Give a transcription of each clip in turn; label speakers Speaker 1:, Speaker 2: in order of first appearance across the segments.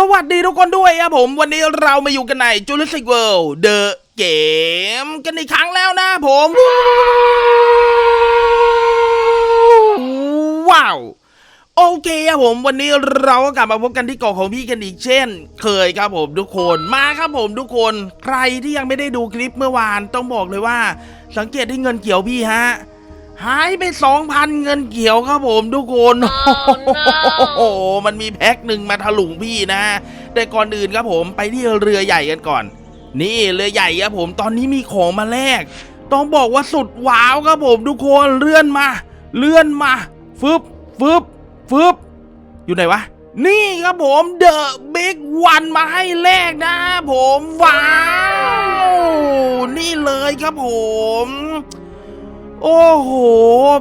Speaker 1: สวัสดีทุกคนด้วยครับผมวันนี้เรามาอยู่กันใน Jurassic World The Game กันอีกครั้งแล้วนะผม ว้าว โอเคครับผมวันนี้เราก็กลับมาพบกันที่เกาะของพี่กันอีกเช่น เคยครับผมทุกคนมาครับผมทุกคน ใครที่ยังไม่ได้ดูคลิปเมื่อวานต้องบอกเลยว่า สังเกตที่เงินเกี่ยวพี่ฮะ หายไปสองพันเงินเกี่ยวครับผมทุกคน โอ้โห มันมีแพ็คหนึ่งมาถลุงพี่นะ แต่ก่อนอื่นครับผมไปที่เรือใหญ่กันก่อน นี่เรือใหญ่ครับผมตอนนี้มีของมาแลก ต้องบอกว่าสุดว้าวครับผมทุกคนเลื่อนมา เลื่อนมาฟึบฟึบฟึบอยู่ไหนวะนี่ครับผมเดอะบิ๊กวันมาให้แลกนะผมว้าว นี่เลยครับผม โอ้โห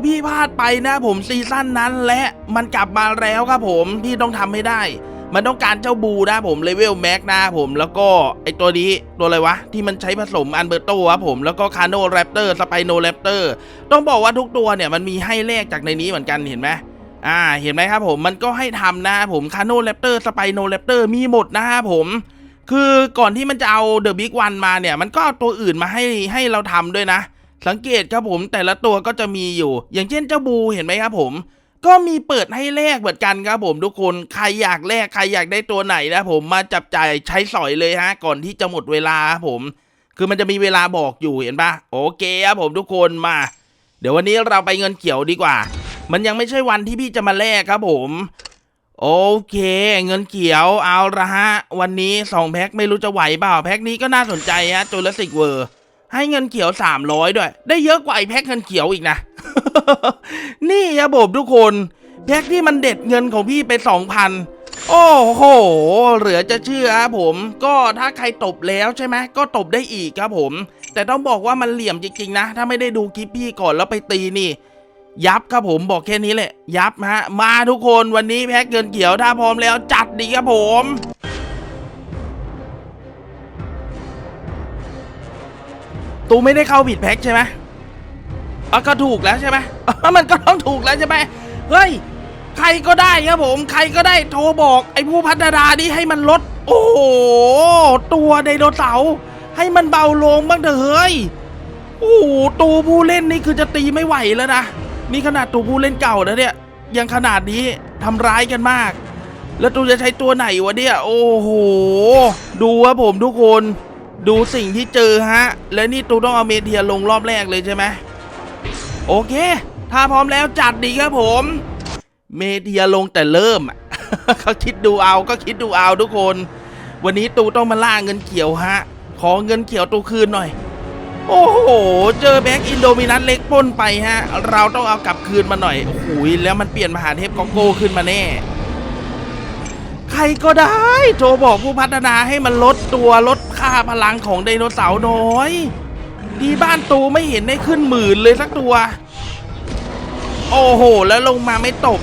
Speaker 1: พี่พลาดไปนะผมซีซั่นนั้นและมันกลับมาแล้วครับผมพี่ต้องทำให้ได้ มันต้องการเจ้าบูนะผมเลเวลแม็กนะผมแล้วก็ไอตัวนี้ตัวอะไรวะ ที่มันใช้ผสมอันเบอร์โตครับผมแล้วก็คาโนแรปเตอร์สไปโนแรปเตอร์ต้องบอกว่าทุกตัวเนี่ยมันมีให้แลกจากในนี้เหมือนกันเห็นไหมอ่าเห็นไหมครับผมมันก็ให้ทำนะผมคาโนแรปเตอร์สไปโนแรปเตอร์มีหมดนะครับผมคือก่อนที่มันจะเอาเดอะบิ๊กวันมาเนี่ยมันก็เอาตัวอื่นมาให้ให้เราทำด้วยนะ สังเกตครับผมแต่ละตัวก็จะมีอยู่ อย่างเช่นเจ้าบูเห็นไหมครับผม ก็มีเปิดให้แลกเหมือนกันครับผมทุกคนใครอยากแลกใครอยากได้ตัวไหนนะผมมาจับจ่ายใช้สอยเลยฮะ ก่อนที่จะหมดเวลาครับผม คือมันจะมีเวลาบอกอยู่เห็นปะโอเคครับผมทุกคนมา เดี๋ยววันนี้เราไปเงินเขียวดีกว่า มันยังไม่ใช่วันที่พี่จะมาแลกครับผมโอเค เงินเขียวเอาละฮะ วันนี้สองแพ็คไม่รู้จะไหวเปล่า แพ็คนี้ก็น่าสนใจฮะจูเลสิกเวอร์ ให้เงินเขียว300ด้วย ได้เยอะกว่าไอ้แพ็คเงินเขียวอีกนะ นี่ครับผมทุกคน แพ็คที่มันเด็ดเงินของพี่ไป2,000โอ้โห เหลือจะเชื่อครับผม ก็ถ้าใครตบแล้วใช่ไหมก็ตบได้อีกครับผม แต่ต้องบอกว่ามันเหลี่ยมจริงๆนะ ถ้าไม่ได้ดูคลิปพี่ก่อนแล้วไปตีนี่ ยับครับผมบอกแค่นี้แหละ ยับฮะ มาทุกคนวันนี้แพ็คเงินเขียวถ้าพร้อมแล้วจัดดีครับผม ตูไม่ได้เข้าผิดแพ็คใช่ไหมอะก็ถูกแล้วใช่ไหมมันก็ต้องถูกแล้วใช่ไหมเฮ้ย ใครก็ได้ครับผม ใครก็ได้โทรบอกไอ้ผู้พัฒนานี่ให้มันลด โอ้โห ตัวไดโนเสาร์ให้มันเบาลงบ้างเถอะเฮ้ย โอ้โหตัวผู้เล่นนี่คือจะตีไม่ไหวแล้วนะ นี่ขนาดตัวผู้เล่นเก่านะเนี่ย ยังขนาดนี้ทำร้ายกันมาก แล้วตูจะใช้ตัวไหนวะเนี่ย โอ้โห ดูครับผมทุกคน ดูสิ่งที่เจอฮะ และนี่ตูต้องเอาเมเทียลงรอบแรกเลยใช่ไหมโอเค ถ้าพร้อมแล้วจัดดีครับผม เมเทียลงแต่เริ่มเขาคิดดูเอาก็คิดดูเอาทุกคน วันนี้ตูต้องมาล่าเงินเขียวฮะ ขอเงินเขียวตูคืนหน่อย โอ้โห เจอแบ็กอินโดมินันเล็กป้นไปฮะ เราต้องเอากลับคืนมาหน่อยโอ้โหแล้วมันเปลี่ยนมหาเทพกองโก้ขึ้นมาแน่ ใครก็ได้ โทรบอกผู้พัฒนาให้มันลดตัวลดค่าพลังของไดโนเสาร์น้อยที่บ้านตูไม่เห็นได้ขึ้นหมื่นเลยสักตัว โอ้โห แล้วลงมาไม่ตก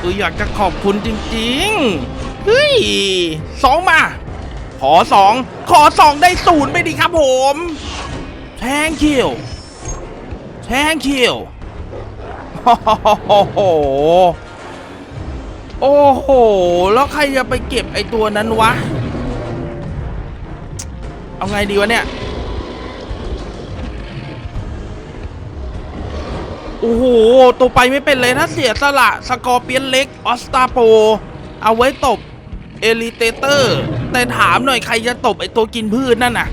Speaker 1: ตูอยากจะขอบคุณจริงๆ เฮ้ยสองมา ขอสอง ขอสองได้ศูนย์ไปดีครับผมแทงคิวแทงคิวโอ้โห โอ้โห แล้วใครจะไปเก็บไอตัวนั้นวะ เอาไงดีวะเนี่ย โอ้โห ตัวไปไม่เป็นเลยถ้าเสียสละ สกอร์เปียนเล็ก ออสตาโป เอาไว้ตบ เอลิเตเตอร์ แต่ถามหน่อยใครจะตบไอตัวกินพืชนั่นน่ะ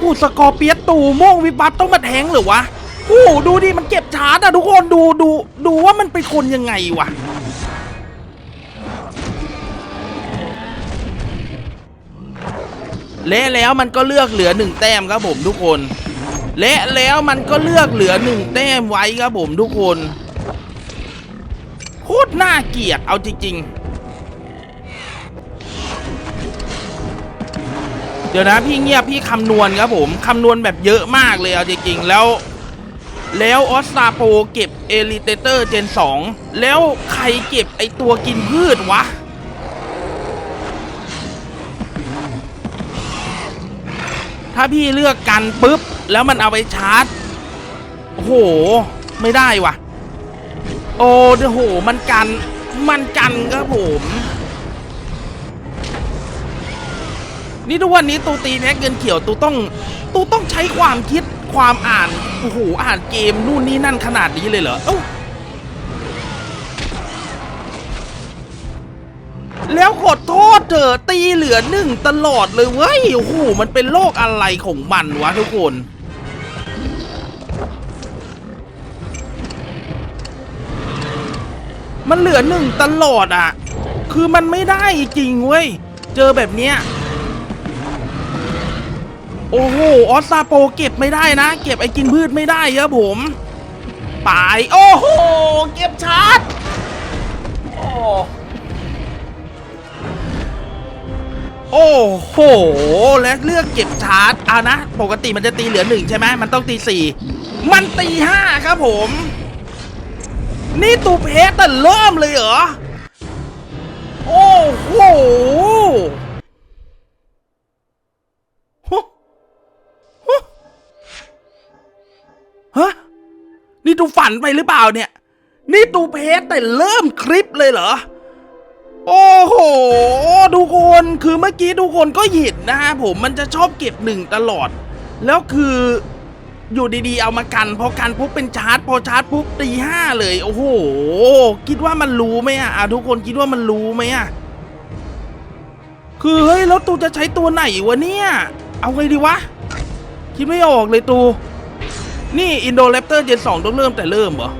Speaker 1: อู้สกอร์เปียสตูโม่งวิบัตต้องมาแทงหรือวะ โอ้ดูดิมันเก็บชาร์จอะทุกคนดูดูดูว่ามันเป็นคนยังไงวะและแล้วมันก็เลือกเหลือหนึ่งแต้มครับผมทุกคนและแล้วมันก็เลือกเหลือหนึ่งแต้มไว้ครับผมทุกคนโคตรน่าเกลียดเอาจริงๆ เดี๋ยวนะพี่เงียบพี่คำนวณครับผมคำนวณแบบเยอะมากเลยเอาจริงๆแล้ว แล้วออสตาโปเก็บเอลิเตเตอร์เจน 2 แล้วใครเก็บไอตัวกินพืชวะ ถ้าพี่เลือกกันปุ๊บ แล้วมันเอาไปชาร์จ โห ไม่ได้วะโอ้โห มันกัน มันกันครับผม นี่ทุกวันนี้ตูตีแพ็กเงินเขียวตูต้อง ตูต้องใช้ความคิด ความอ่านโอ้โหอ่านเกมนู่นนี่นั่นขนาดนี้เลยเหรอเอ้าแล้วขอโทษเถอะตีเหลือหนึ่งตลอดเลยเว้ยโอ้โหมันเป็นโรคอะไรของมันวะทุกคนมันเหลือหนึ่งตลอดอะ คือมันไม่ได้จริงเว้ย เจอแบบเนี้ย โอ้โห ออสซาโปเก็บไม่ได้นะ เก็บไอ้กินพืชไม่ได้ครับผมไปโอ้โห เก็บชาร์จโอ้โอ้โห และเลือกเก็บชาร์จเอานะ ปกติมันจะตีเหลือหนึ่งใช่ไหมมันต้องตีสี่มันตีห้าครับผม นี่ตูเพสแต่เริ่มเลยเหรอ โอ้โห ฮะนี่ตูฝันไปหรือเปล่าเนี่ย นี่ตูเพสแต่เริ่มคลิปเลยเหรอ โอ้โหทุกคนคือเมื่อกี้ทุกคนก็ห็นนะฮะผมมันจะชอบเก็บหนึ่งตลอด แล้วคืออยู่ดีๆ เอามากัน พอกันปุ๊บเป็นชาร์จ พอชาร์จปุ๊บตีห้าเลย โอ้โห คิดว่ามันรู้ไหมอะทุกคนคิดว่ามันรู้ไหมอะคือเฮ้ยแล้วตูจะใช้ตัวไหนวะเนี่ย เอาไงดีวะ คิดไม่ออกเลยตู นี่อินโดแรปเตอร์เจนสองต้องเริ่มแต่เริ่มเหรอ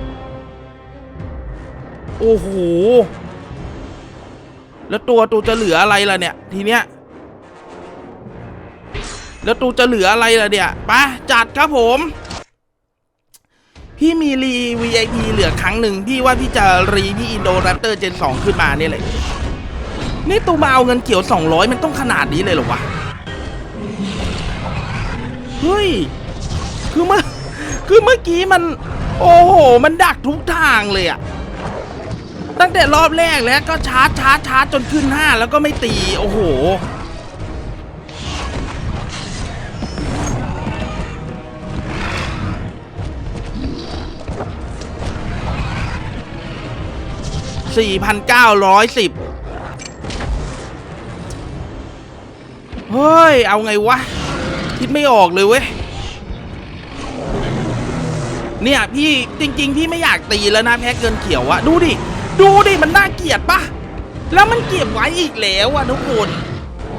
Speaker 1: โอ้โห แล้วตัวตูจะเหลืออะไรล่ะเนี่ย ทีเนี้ย แล้วตูจะเหลืออะไรล่ะเนี่ยไปจัดครับผม พี่มีรี VIP เหลือครั้งหนึ่งพี่ว่าพี่จะรีพี่อินโดแรปเตอร์เจนสองขึ้นมาเนี่ยเลยนี่ตูมาเอาเงินเกี่ยว 200 มันต้องขนาดนี้เลยเหรอวะ เฮ้ย คือเมื่อ คือเมื่อกี้มัน โอ้โห มันดักทุกทางเลยอะตั้งแต่รอบแรกแล้วก็ชาร์จชาร์จชาร์จจนขึ้น5แล้วก็ไม่ตี โอ้โห4,910เฮ้ย เอาไงวะ คิดไม่ออกเลยเว้ย เนี่ยพี่จริง ๆ พี่ไม่อยากตีแล้วนะแพ็กเกินเขียวอะดูดิ ดูดิมันน่าเกลียดปะแล้วมันเก็บไว้อีกแล้วอะทุกคน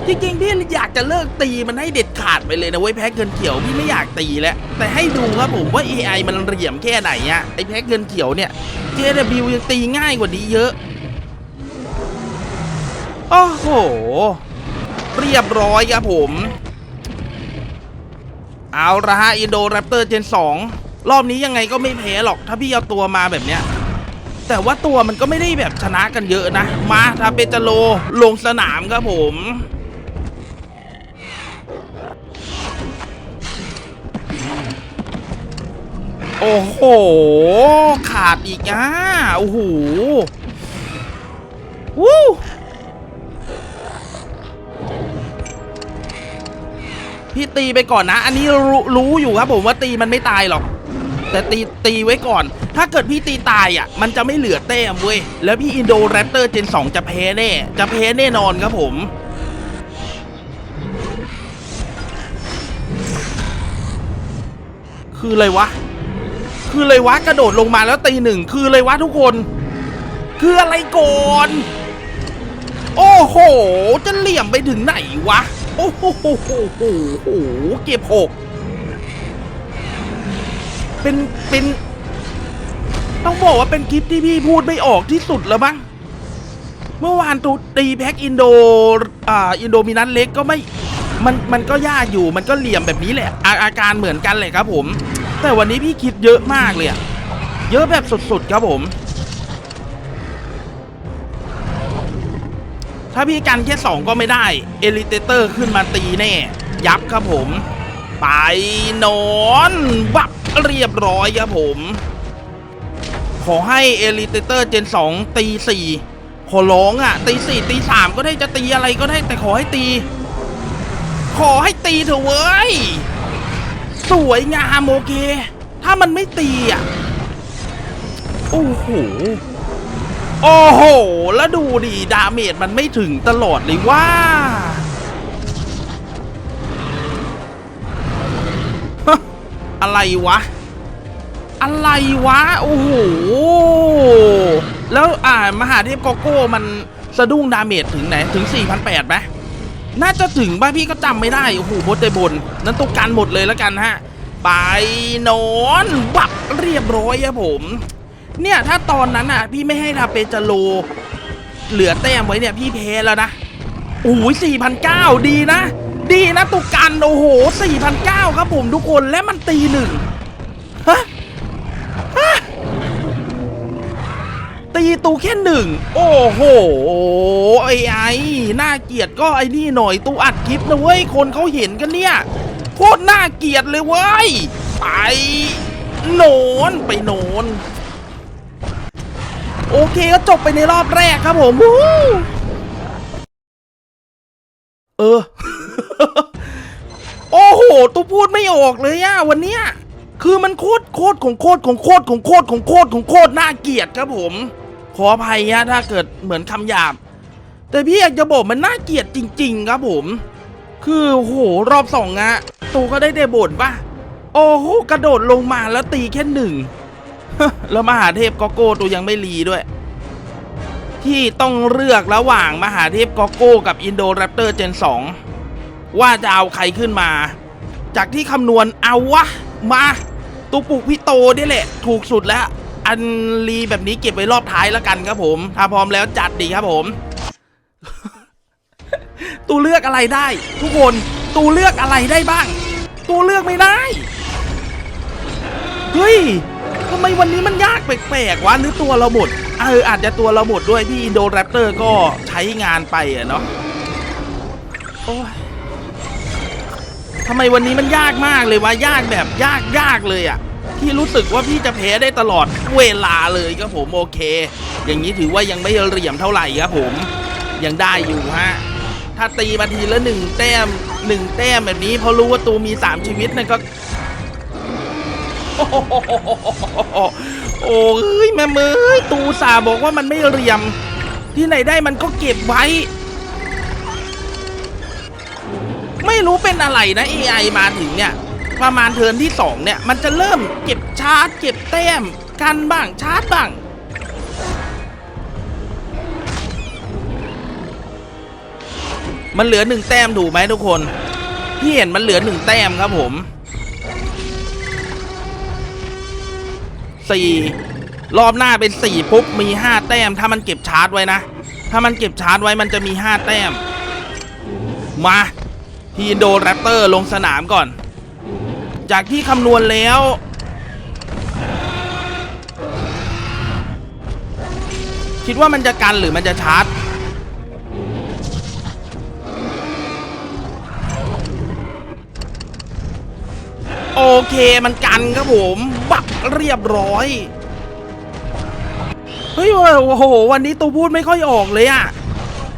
Speaker 1: จริงๆพี่อยากจะเลิกตีมันให้เด็ดขาดไปเลยนะเว้ยแพ็กเกินเขียวพี่ไม่อยากตีแล้ว แต่ให้ดูครับผมว่า AI มันเหลี่ยมแค่ไหนอะไอแพ็กเกินเขียวเนี่ย JW ยังตีง่ายกว่านี้เยอะโอ้โห เรียบร้อยครับผม เอาละฮะอินโดแรปเตอร์เจน2 รอบนี้ยังไงก็ไม่แพ้หรอก ถ้าพี่เอาตัวมาแบบเนี้ย แต่ว่าตัวมันก็ไม่ได้แบบชนะกันเยอะนะ มาทาเปจโลลงสนามครับผมโอ้โห ขาดอีกอะโอ้โหวู้พี่ตีไปก่อนนะ อันนี้รู้รู้อยู่ครับผมว่าตีมันไม่ตายหรอก แต่ตีตีไว้ก่อน ถ้าเกิดพี่ตีตายอะ มันจะไม่เหลือแต้มเว้ย แล้วพี่อินโดแรปเตอร์เจน 2 จะแพ้แน่ จะแพ้แน่นอนครับผมคืออะไรวะ คืออะไรวะกระโดดลงมาแล้วตีหนึ่ง คืออะไรวะทุกคน คืออะไรก่อน โอ้โห จะเหลี่ยมไปถึงไหนวะ โอ้โห เก็บหก เป็นเป็นต้องบอกว่าเป็นคลิปที่พี่พูดไม่ออกที่สุดแล้วมั้งเมื่อวานตูตีแพ็กอินโดอ่าอินโดมินันเล็กก็ไม่มันมันก็ยากอยู่มันก็เหลี่ยมแบบนี้แหละ อาอาการเหมือนกันเลยครับผม แต่วันนี้พี่คิดเยอะมากเลยอะเยอะแบบสุดๆครับผม ถ้าพี่กันแค่สองก็ไม่ได้เอลิเตเตอร์ขึ้นมาตีแน่ ยับครับผม ไปนอนบับ เรียบร้อยครับผม ขอให้เอลิเตเตอร์เจนสองตีสี่ขอร้องอะ ตีสี่ตีสามก็ได้จะตีอะไรก็ได้แต่ขอให้ตี ขอให้ตีเถอะเว้ย สวยงามโอเค ถ้ามันไม่ตีอะ โอ้โหโอ้โห แล้วดูดิ ดาเมจมันไม่ถึงตลอดเลยว่า อะไรวะ อะไรวะ โอ้โห แล้วอ่ามหาเทพโกโก้มันสะดุ้งดาเมจถึงไหน ถึง 4,800ไหมน่าจะถึงป่ะพี่ก็จำไม่ได้ โอ้โหบดได้บน นั้นต้องการหมดเลยแล้วกันฮะ ไปนอนบักเรียบร้อยครับผม เนี่ย ถ้าตอนนั้นอะ พี่ไม่ให้ทาเปจโล เหลือแต้มไว้เนี่ย พี่แพ้แล้วนะโอ้ยสี่พันเก้าดีนะ ดีนะตุกกันโอ้โหสี่พันเก้าครับผมทุกคนและมันตีหนึ่งฮะฮะตีตูแค่หนึ่งโอ้โหไอ้ไอ้น่าเกียดก็ไอ้นี่หน่อยตูอัดคลิปนะเว้ยคนเขาเห็นกันเนี่ยโคตรน่าเกียดเลยเว้ยไปโนนไปโนนโอเคก็จบไปในรอบแรกครับผมเออ โอ้โหตูพูดไม่ออกเลยอะวันเนี้ยคือมันโคตรโคตรของโคตรของโคตรของโคตรของโคตรของโคตรน่าเกลียดครับผม ขออภัยฮะถ้าเกิดเหมือนคำหยาบ แต่พี่อยากจะบอกมันน่าเกลียดจริง ๆ ครับผม คือโหรอบสองอะตูก็ได้เดบ่นปะโอ้โหกระโดดลงมาแล้วตีแค่หนึ่งแล้วมหาเทพกอโก้ตัวยังไม่รีด้วย ที่ต้องเลือกระหว่างมหาเทพกอโก้กับอินโดแรปเตอร์เจน2 ว่าจะเอาใครขึ้นมา จากที่คำนวณเอาวะ มาตัวปลูกพี่โตนี่แหละ ถูกสุดแล้ว อันรีแบบนี้เก็บไว้รอบท้ายแล้วกันครับผมถ้าพร้อมแล้วจัดดีครับผม ตูเลือกอะไรได้ ทุกคนตูเลือกอะไรได้บ้าง ตูเลือกไม่ได้ เฮ้ยทำไมวันนี้มันยากแปลกๆวะหรือตัวเราหมดเอออาจจะตัวเราหมดด้วยพี่อินโดแรปเตอร์ก็ใช้งานไปอะเนาะโอ้ย ทำไมวันนี้มันยากมากเลยวะยากแบบยากยากเลยอะ่ะพี่รู้สึกว่าพี่จะแพ้ได้ตลอดเวลาเลยครับผมโอเค อย่างนี้ถือว่ายังไม่เหลี่ยมเท่าไหร่ครับผมยังได้อยู่ฮะถ้าตีมาทีละหนึ่งแต้มหนึ่งแต้มแบบนี้พราะรู้ว่าตัวมีสามชีวิตนั่นก็โอ้โหโอ้ยแม่เมยตูสาบอกว่ามันไม่เหลี่ยม ที่ไหนได้มันก็เก็บไว้ ไม่รู้เป็นอะไรนะ AI มาถึงเนี่ย ประมาณเทิร์นที่ 2 เนี่ย มันจะเริ่มเก็บชาร์จเก็บแต้ม กันบ้างชาร์จบ้าง มันเหลือหนึ่งแต้มถูกไหมทุกคนพี่เห็นมันเหลือหนึ่งแต้มครับผมสี่รอบหน้าเป็นสี่ปุ๊บมีห้าแต้ม ถ้ามันเก็บชาร์จไว้นะ ถ้ามันเก็บชาร์จไว้มันจะมีห้าแต้ม มา ทีอินโดแรปเตอร์ลงสนามก่อน จากที่คำนวณแล้ว คิดว่ามันจะกันหรือมันจะชาร์จ โอเคมันกันครับผม บักเรียบร้อย เฮ้ย โอ้โห วันนี้ตัวพูดไม่ค่อยออกเลยอะ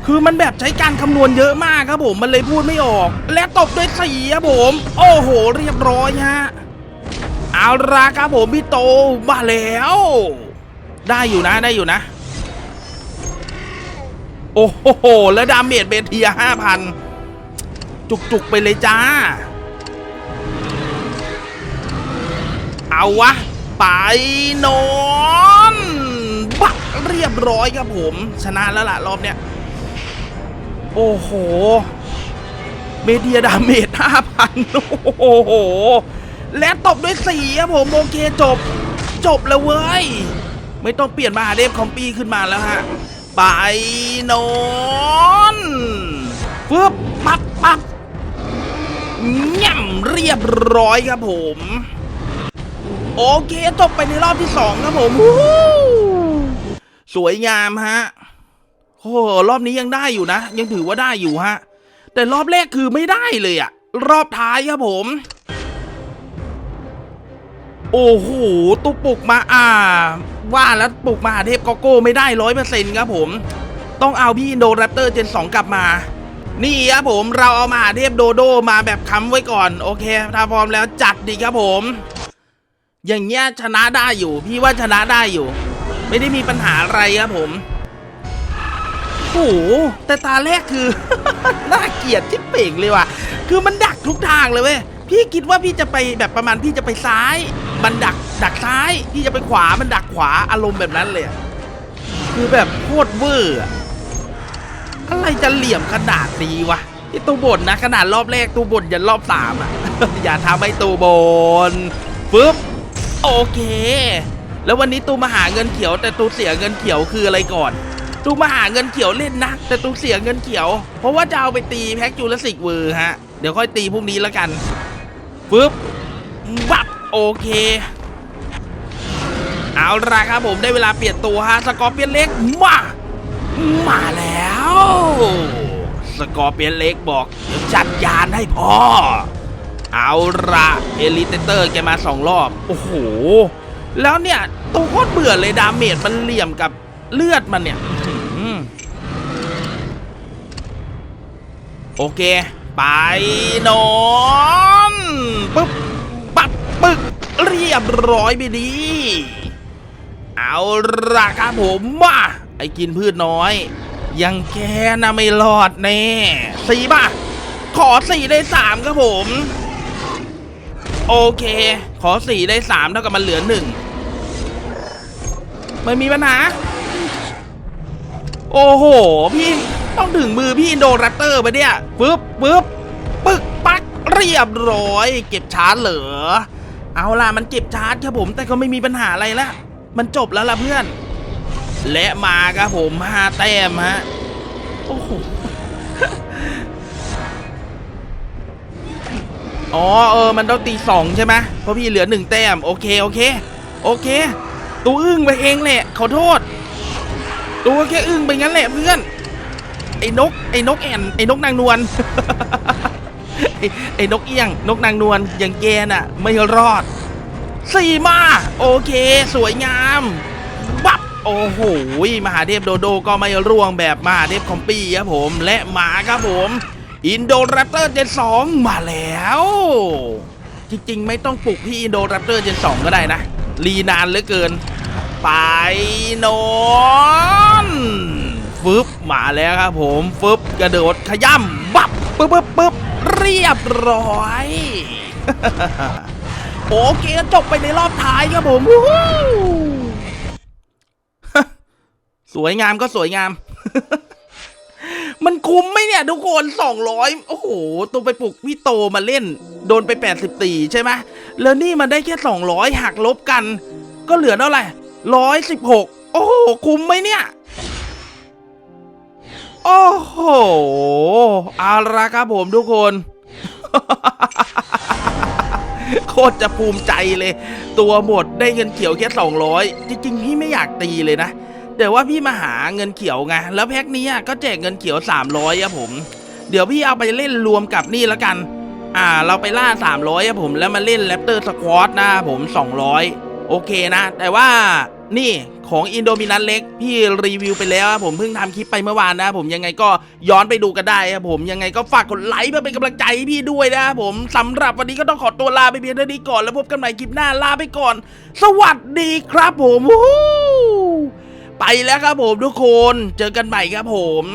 Speaker 1: คือมันแบบใช้การคำนวณเยอะมากครับผมมันเลยพูดไม่ออก และตบด้วยสีครับผม โอ้โห เรียบร้อยฮะเอาละครับผมพี่โตมาแล้ว ได้อยู่นะได้อยู่นะ โอ้โห แล้วดาเมจเบทียห้าพันจุกๆไปเลยจ้า เอาวะ ไปนอน บักเรียบร้อยครับผม ชนะแล้วล่ะ รอบเนี้ย โอ้โห เมเดียดาเมจห้าพันโอ้โห และตบด้วยสี่ครับผม โอเคจบ จบแล้วเว้ย ไม่ต้องเปลี่ยนมาหาเดฟคอมปี้ขึ้นมาแล้วฮะ ไปนอนฟึบปับปับย่ำเรียบร้อยครับผม โอเคจบไปในรอบที่สองครับผม สวยงามฮะ โอ้รอบนี้ยังได้อยู่นะ ยังถือว่าได้อยู่ฮะ แต่รอบแรกคือไม่ได้เลยอะรอบท้ายครับผม โอ้โหตุกปลุกมาอ่า ว่าแล้วปลุกมาเทพโกโก้ไม่ได้ร้อยเปอร์เซ็นต์ครับผม ต้องเอาพี่อินโดแรปเตอร์เจนสองกลับมา นี่ครับผมเราเอามาเทพโดโดมาแบบค้ำไว้ก่อน โอเคถ้าพร้อมแล้วจัดดีครับผม อย่างเงี้ยชนะได้อยู่ พี่ว่าชนะได้อยู่ ไม่ได้มีปัญหาอะไรครับผม หแต่ตาแรกคือ น่าเกลียดที่เป่งเลยว่ะ คือมันดักทุกทางเลยเว้ย พี่คิดว่าพี่จะไปแบบประมาณพี่จะไปซ้าย มันดักดักซ้าย พี่จะไปขวา มันดักขวา อารมณ์แบบนั้นเลย คือแบบโคตรเวอร์อะอะไรจะเหลี่ยมขนาดนี้วะที่ตูบนนะ ขนาดรอบแรกตูบนยันรอบสามอะ อย่าทำให้ตูบนฟึบโอเค แล้ววันนี้ตูมาหาเงินเขียว แต่ตูเสียเงินเขียวคืออะไรก่อน ตูมาหาเงินเขียวเล่นนะ แต่ตูเสียเงินเขียว เพราะว่าจะเอาไปตีแพ็กจูลสิกเวอร์ฮะ เดี๋ยวค่อยตีพรุ่งนี้แล้วกันฟึบวับโอเค เอาละครับผมได้เวลาเปลี่ยนตัวฮะสกอร์เปียนเล็กมามาแล้ว สกอร์เปียนเล็กบอกเดี๋ยวจัดยานให้พ่อเอาละเอลิเตเตอร์แกมาสองรอบ โอ้โห แล้วเนี่ยตัวโคตรเบื่อเลยดาเมจมันเหลี่ยมกับเลือดมันเนี่ยอื้อหือ โอเค ไปนอนปึ๊บปัดปึ๊กเรียบร้อยไปดี เอาละครับผมมาไอ้กินพืชน้อย ยังแกนะไม่รอดแน่สี่ป่ะ ขอสี่ได้สามครับผม โอเค ขอสี่ได้สามเท่ากับมันเหลือหนึ่งไม่มีปัญหา โอ้โห พี่ ต้องถึงมือพี่อินโดแรัตเตอร์ไปเนี่ยปึ๊บปึ๊บปึ๊กปักเรียบร้อย เก็บชาร์จเหรอเอาล่ะมันเก็บชาร์จครับผมแต่ก็ไม่มีปัญหาอะไรละมันจบแล้วล่ะเพื่อน และมาครับผมห้าแต้มฮะโอ้โหอ๋อเออมันต้องตีสองใช่ไหมเพราะพี่เหลือหนึ่งแต้มโอเคโอเค โอเค ตัวอึ้งไปเองแหละขอโทษ ตัวแค่อึ้งไปงั้นแหละเพื่อน ไอ้นกไอ้นกแอ่นไอ้นกนางนวลไอ้ไอ้นกเอี้ยง นกนางนวลอย่างแกน่ะ ไม่รอดสี่มา โอเค สวยงามบับโอ้โหมหาเทพโดโดก็ไม่ร่วงแบบมหาเทพคอมปี้ครับผม และหมาครับผม อินโดแรปเตอร์เจนสองมาแล้ว จริงๆ ไม่ต้องปลุกพี่อินโดแรปเตอร์เจนสองก็ได้นะ รีนานเหลือเกิน ไปนอน ฟึบมาแล้วครับผมฟึบกระโดดขย่ำบับปึ๊บปึ๊บปึ๊บเรียบร้อย โอเคจบไปในรอบท้ายครับผมสวยงามก็สวยงาม มันคุ้มไหมเนี่ย ทุกคน200โอ้โหตัวไปปลุกพี่โตมาเล่น โดนไป80ตีใช่ไหมแล้วนี่มันได้แค่200หักลบกัน ก็เหลือเท่าไหร่116โอ้โห คุ้มไหมเนี่ย โอ้โหเอาละครับผมทุกคน โคตรจะภูมิใจเลย ตัวหมดได้เงินเขียวแค่200 จริงๆ พี่ไม่อยากตีเลยนะแต่ว่าพี่มาหาเงินเขียวไงแล้วแพ็คนี้ก็แจกเงินเขียว 300อะผม เดี๋ยวพี่เอาไปเล่นรวมกับนี่แล้วกัน อ่า เราไปล่า 300อะผมแล้วมาเล่นแรปเตอร์สควอตนะผม 200 โอเคนะ แต่ว่านี่ ของอินโดมินันเล็กพี่รีวิวไปแล้วผมเพิ่งทำคลิปไปเมื่อวานนะ ผมยังไงก็ย้อนไปดูกันได้ครับผมยังไงก็ฝากกดไลค์เพื่อเป็นกำลังใจให้พี่ด้วยนะผมสำหรับวันนี้ก็ต้องขอตัวลาไปเพียงเท่านี้ก่อนแล้วพบกันใหม่คลิปหน้าลาไปก่อน สวัสดีครับผมไปแล้วครับผมทุกคน เจอกันใหม่ครับผม